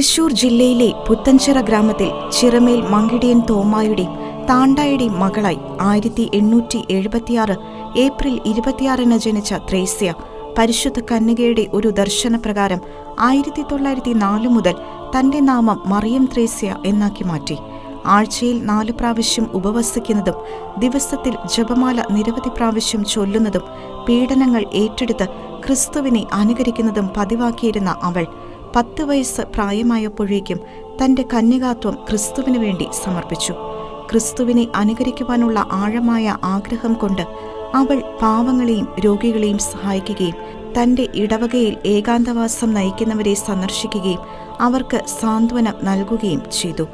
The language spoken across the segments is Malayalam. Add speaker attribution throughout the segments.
Speaker 1: തൃശൂർ ജില്ലയിലെ പുത്തഞ്ചിറ ഗ്രാമത്തിൽ ചിറമേൽ മങ്കിടിയൻ തോമായുടെ താണ്ടായുടെ മകളായി ആയിരത്തി എണ്ണൂറ്റി എഴുപത്തിയാറ് ഏപ്രിൽ ഇരുപത്തിയാറിന് ജനിച്ച ത്രേസ്യ. പരിശുദ്ധ കന്യകയുടെ ഒരു ദർശനപ്രകാരം ആയിരത്തി തൊള്ളായിരത്തി നാല് മുതൽ തന്റെ നാമം മറിയം ത്രേസ്യ എന്നാക്കി മാറ്റി. ആഴ്ചയിൽ നാല് പ്രാവശ്യം ഉപവസിക്കുന്നതും ദിവസത്തിൽ ജപമാല നിരവധി പ്രാവശ്യം ചൊല്ലുന്നതും പീഡനങ്ങൾ ഏറ്റെടുത്ത് ക്രിസ്തുവിനെ അനുകരിക്കുന്നതും പതിവാക്കിയിരുന്ന അവൾ പത്ത് വയസ്സ് പ്രായമായപ്പോഴേക്കും തന്റെ കന്യകാത്വം ക്രിസ്തുവിനു വേണ്ടി സമർപ്പിച്ചു. ക്രിസ്തുവിനെ അനുകരിക്കുവാനുള്ള ആഴമായ ആഗ്രഹം കൊണ്ട് അവൾ പാവങ്ങളെയും രോഗികളെയും സഹായിക്കുകയും തന്റെ ഇടവകയിൽ ഏകാന്തവാസം നയിക്കുന്നവരെ സന്ദർശിക്കുകയും അവർക്ക് സാന്ത്വനം നൽകുകയും ചെയ്തു.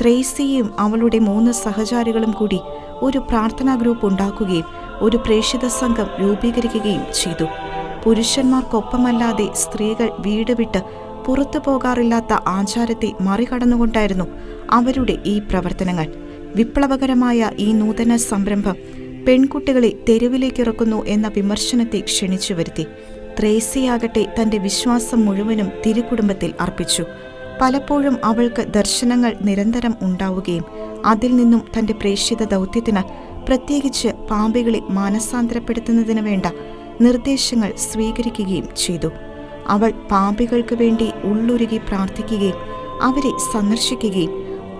Speaker 1: ത്രേസിയും അവളുടെ മൂന്ന് സഹചാരികളും കൂടി ഒരു പ്രാർത്ഥനാ ഗ്രൂപ്പ് ഉണ്ടാക്കുകയും ഒരു പ്രേക്ഷിത സംഘം രൂപീകരിക്കുകയും ചെയ്തു. പുരുഷന്മാർക്കൊപ്പമല്ലാതെ സ്ത്രീകൾ വീട് വിട്ട് പുറത്തു പോകാറില്ലാത്ത ആചാരത്തെ മറികടന്നുകൊണ്ടായിരുന്നു അവരുടെ ഈ പ്രവർത്തനങ്ങൾ. വിപ്ലവകരമായ ഈ നൂതന സംരംഭം പെൺകുട്ടികളെ തെരുവിലേക്കിറക്കുന്നു എന്ന വിമർശനത്തെ ക്ഷണിച്ചു വരുത്തി. ത്രേസിയാകട്ടെ തന്റെ വിശ്വാസം മുഴുവനും തിരുക്കുടുംബത്തിൽ അർപ്പിച്ചു. പലപ്പോഴും അവൾക്ക് ദർശനങ്ങൾ നിരന്തരം ഉണ്ടാവുകയും അതിൽ നിന്നും തന്റെ പ്രേക്ഷിത ദൗത്യത്തിന് പ്രത്യേകിച്ച് പാമ്പികളെ മാനസാന്തരപ്പെടുത്തുന്നതിന് വേണ്ട നിർദ്ദേശങ്ങൾ സ്വീകരിക്കുകയും ചെയ്തു. അവൾ പാപികൾക്ക് വേണ്ടി ഉള്ളുരുകി പ്രാർത്ഥിക്കുകയും അവരെ സന്ദർശിക്കുകയും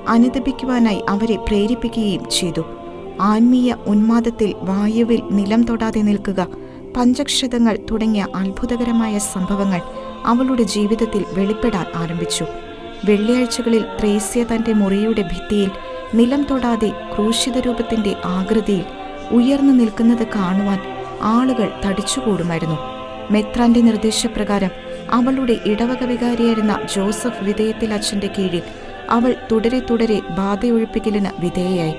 Speaker 1: അനുദപിക്കുവാനായി അവരെ പ്രേരിപ്പിക്കുകയും ചെയ്തു. ആത്മീയ ഉന്മാദത്തിൽ വായുവിൽ നിലം തൊടാതെ നിൽക്കുക പഞ്ചക്ഷതങ്ങൾ തുടങ്ങിയ അത്ഭുതകരമായ സംഭവങ്ങൾ അവളുടെ ജീവിതത്തിൽ വെളിപ്പെടാൻ ആരംഭിച്ചു. വെള്ളിയാഴ്ചകളിൽ ത്രേസ്യ തന്റെ മുറിയുടെ ഭിത്തിയിൽ നിലം തൊടാതെ ക്രൂശിത രൂപത്തിന്റെ ആകൃതിയിൽ ഉയർന്നു നിൽക്കുന്നത് കാണുവാൻ ആളുകൾ തടിച്ചുകൂടുമായിരുന്നു. മെത്രാന്റെ നിർദ്ദേശപ്രകാരം അവളുടെ ഇടവക വികാരിയായിരുന്ന ജോസഫ് വിധേയത്തിൽ അച്ഛന്റെ കീഴിൽ അവൾ തുടരെ തുടരെ ബാധയൊഴിപ്പിക്കലിന് വിധേയയായി.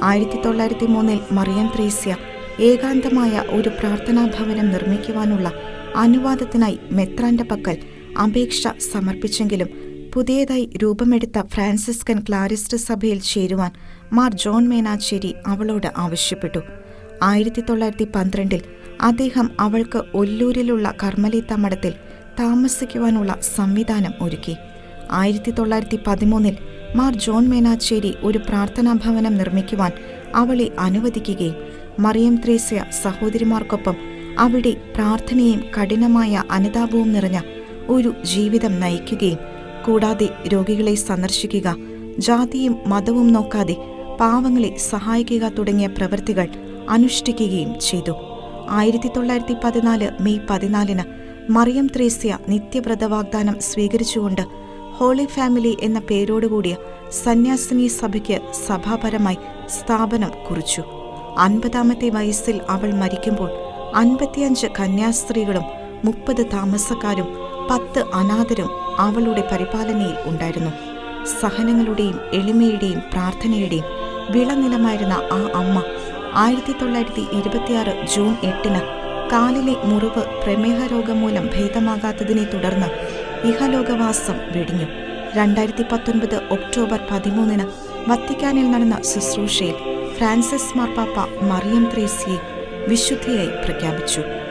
Speaker 1: ആയിരത്തി തൊള്ളായിരത്തി മൂന്നിൽ മറിയം ത്രേസ്യ ഏകാന്തമായ ഒരു പ്രാർത്ഥനാ ഭവനം നിർമ്മിക്കുവാനുള്ള അനുവാദത്തിനായി മെത്രാന്റെ പക്കൽ അപേക്ഷ സമർപ്പിച്ചെങ്കിലും പുതിയതായി രൂപമെടുത്ത ഫ്രാൻസിസ്കൻ ക്ലാരിസ്റ്റ് സഭയിൽ ചേരുവാൻ മാർ ജോൺ മേനാച്ചേരി അവളോട് ആവശ്യപ്പെട്ടു. ആയിരത്തി തൊള്ളായിരത്തി പന്ത്രണ്ടിൽ അദ്ദേഹം അവൾക്ക് ഒല്ലൂരിലുള്ള കർമ്മലീത്ത മഠത്തിൽ താമസിക്കുവാനുള്ള സംവിധാനം ഒരുക്കി. ആയിരത്തി തൊള്ളായിരത്തി പതിമൂന്നിൽ മാർ ജോൺ മേനാച്ചേരി ഒരു പ്രാർത്ഥനാ ഭവനം നിർമ്മിക്കുവാൻ അവളെ അനുവദിക്കുകയും മറിയം ത്രേസ്യ സഹോദരിമാർക്കൊപ്പം അവിടെ പ്രാർത്ഥനയും കഠിനമായ അനുതാപവും നിറഞ്ഞ ഒരു ജീവിതം നയിക്കുകയും കൂടാതെ രോഗികളെ സന്ദർശിക്കുക ജാതിയും മതവും നോക്കാതെ പാവങ്ങളെ സഹായിക്കുക തുടങ്ങിയ പ്രവൃത്തികൾ അനുഷ്ഠിക്കുകയും ചെയ്തു. ആയിരത്തി തൊള്ളായിരത്തി പതിനാല് മെയ് പതിനാലിന് മറിയം ത്രേസ്യ നിത്യവ്രത വാഗ്ദാനം സ്വീകരിച്ചുകൊണ്ട് ഹോളി ഫാമിലി എന്ന പേരോടുകൂടിയ സന്യാസിനി സഭയ്ക്ക് സഭാപരമായി സ്ഥാപനം കുറിച്ചു. അൻപതാമത്തെ വയസ്സിൽ അവൾ മരിക്കുമ്പോൾ അൻപത്തിയഞ്ച് കന്യാസ്ത്രീകളും മുപ്പത് താമസക്കാരും പത്ത് അനാഥരും അവളുടെ പരിപാലനയിൽ ഉണ്ടായിരുന്നു. സഹനങ്ങളുടെയും എളിമയുടെയും പ്രാർത്ഥനയുടെയും വിളനിലമായിരുന്ന ആ അമ്മ ആയിരത്തി തൊള്ളായിരത്തി ഇരുപത്തിയാറ് ജൂൺ എട്ടിന് കാലിലെ മുറിവ് പ്രമേഹ രോഗം മൂലം ഭേദമാകാത്തതിനെ തുടർന്ന് ഇഹലോകവാസം വെടിഞ്ഞു. രണ്ടായിരത്തി പത്തൊൻപത് ഒക്ടോബർ പതിമൂന്നിന് വത്തിക്കാനിൽ നടന്ന ശുശ്രൂഷയിൽ ഫ്രാൻസിസ് മാർപ്പാപ്പ മറിയം ത്രേസിയെ വിശുദ്ധയായി പ്രഖ്യാപിച്ചു.